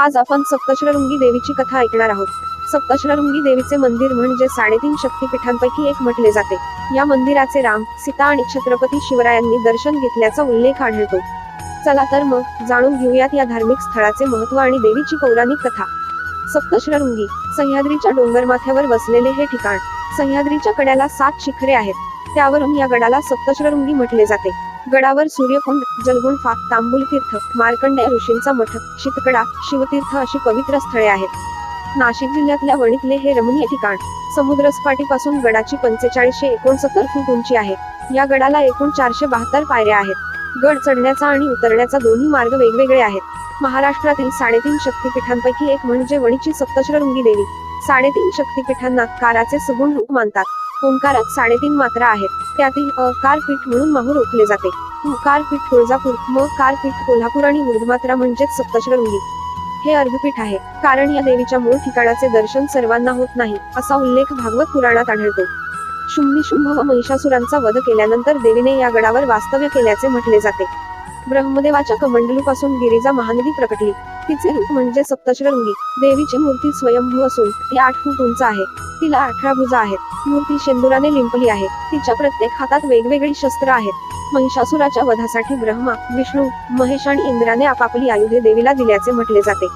आज आपण सप्तशृंगी देवीची कथा ऐकणार आहोत. सप्तशृंगी देवीचे मंदिर म्हणजे साडेतीन शक्तिपीठांपैकी एक म्हटले जाते. या मंदिराचे राम सीता आणि छत्रपती शिवरायांनी दर्शन घेतल्याचा उल्लेख आढळतो. चला तर मग जाणून घेऊयात या धार्मिक स्थळाचे महत्त्व आणि देवीची पौराणिक कथा. सप्तशृंगी सह्याद्रीच्या डोंगरमाथ्यावर वसलेले हे ठिकाण सह्याद्रीच्या कड्याला सात शिखरे आहेत. त्यावरून या गडाला सप्तशृंगी म्हटले जाते. गडावर सूर्यकुंड जलगुंफा तांबुल तीर्थ मार्कंडेय ऋषींचा मठ शितकडा शिवतीर्थ अशी पवित्र स्थळे आहेत. नाशिक जिल्ह्यातल्या वणीतले हे रमणीय ठिकाण समुद्रसपाटीपासून गडाची पंचेचाळीसशे एकोणसत्तर फूट उंची आहे. या गडाला एकूण चारशे बहात्तर पायऱ्या आहेत. गड चढण्याचा आणि उतरण्याचा दोन्ही मार्ग वेगवेगळे आहेत. महाराष्ट्रातील साडेतीन शक्तिपीठांपैकी एक म्हणजे वणीची सप्तशृंगी देवी. साडेतीन शक्तीपीठांना काराचे सगुण रूप मानतात. ओंकारात साडेतीन मात्रा आहेत. त्यातील अ कार पीठ म्हणून माहूर ओळखले जाते. कार पीठ तुळजापूर म कार पीठ कोल्हापूर आणि उर्धमात्रा म्हणजेच सप्तशृंगी. हे अर्धपीठ आहे. कारण या देवीच्या मूळ ठिकाणाचे दर्शन सर्वांना होत नाही असा उल्लेख भागवत पुराणात आढळतो. शुंभी शुंभ व महिषासुरांचा वध केल्यानंतर देवीने या गडावर वास्तव्य केल्याचे म्हटले जाते. ब्रह्मदेवाच्या कमंडलूपासून गिरिजा महानदी प्रकटली. तिचे रूप म्हणजे सप्तशृंगी. देवीची मूर्ती स्वयंभू असून ती आठ फूट उंच आहे. तिला अठरा भुजा आहेत. मूर्ती शेंदुराने लिंपली आहे. तिच्या प्रत्येक हातात वेगवेगळी शस्त्र आहेत. महिषासुराच्या वधासाठी ब्रह्मा विष्णू महेश आणि इंद्राने आपापली आयुधे देवीला दिल्याचे म्हटले जाते.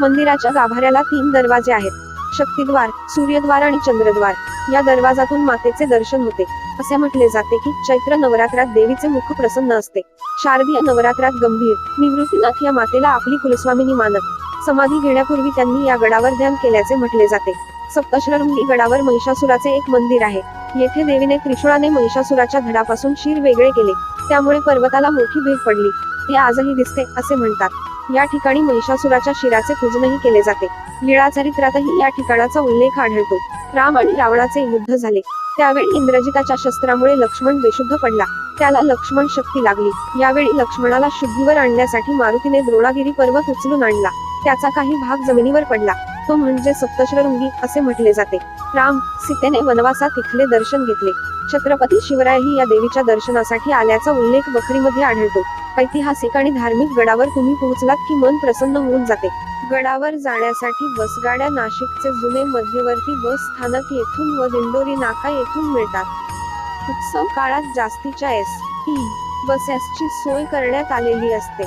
मंदिराच्या गाभाऱ्याला तीन दरवाजे आहेत. शक्तिद्वार सूर्यद्वार आणि चंद्रद्वार. या दरवाजातून मातेचे दर्शन होते. असे म्हटले जाते की चैत्र नवरात्रात देवीचे मुख प्रसन्न असते. शारदीय नवरात्रात गंभीर निवृत्तीनाथ या मातेला आपली कुलस्वामिनी मानत समाधी घेण्यापूर्वी त्यांनी या गडावर ध्यान केल्याचे म्हटले जाते. सप्तशृंगी गडावर महिषासुराचे एक मंदिर आहे. येथे देवीने त्रिशुळाने महिषासुराच्या धडापासून शिर वेगळे केले. त्यामुळे पर्वताला मोठी भेट पडली. हे आजही दिसते असे म्हणतात. या ठिकाणी महिषासुराच्या शिराचे पूजनही केले जाते. लीळा चरित्रातही या ठिकाणाचा उल्लेख आढळतो. राम आणि रावणाचे युद्ध झाले. त्यावेळी इंद्रजिताच्या शस्त्रामुळे लक्ष्मण बेशुद्ध पडला. त्याला लक्ष्मण शक्ती लागली. यावेळी लक्ष्मणाला शुद्धीवर आणण्यासाठी मारुतीने द्रोणागिरी पर्वत उचलून आणला. त्याचा काही भाग जमिनीवर पडला. तो म्हणजे सप्तशृंगी असे म्हटले जाते. राम सीतेने वनवासात इथले दर्शन घेतले. छत्रपती शिवरायही या देवीच्या दर्शनासाठी आल्याचा उल्लेख बखरीमध्ये आढळतो. ऐतिहासिक आणि धार्मिक गडावर तुम्ही पोहोचलात की मन प्रसन्न होऊन जाते. गडावर जाण्यासाठी बसगाड्या नाशिकचे जुने मध्यवर्ती बस स्थानक येथून व दिंडोरी नाका येथून मिळतात. उत्सव काळात जास्तीच्या एस टी बसेसची सोय करण्यात आलेली असते.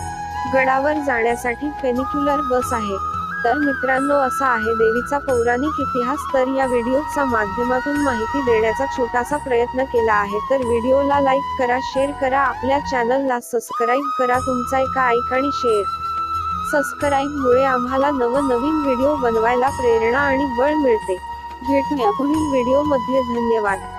गडावर जाण्यासाठी फेनिक्युलर बस आहे. तर मित्रांनो असा आहे देवीचा पौराणिक इतिहास. तर या व्हिडिओच्या माध्यमातून माहिती देण्याचा छोटासा प्रयत्न केला आहे. तर व्हिडिओला लाईक करा शेअर करा आपल्या चॅनलला सबस्क्राईब करा तुमचा एका ऐक आणि शेअर. सबस्क्राईब मुळे आम्हाला नवनवीन व्हिडिओ बनवायला प्रेरणा आणि बळ मिळते. भेटूया पुढील व्हिडिओमध्ये धन्यवाद.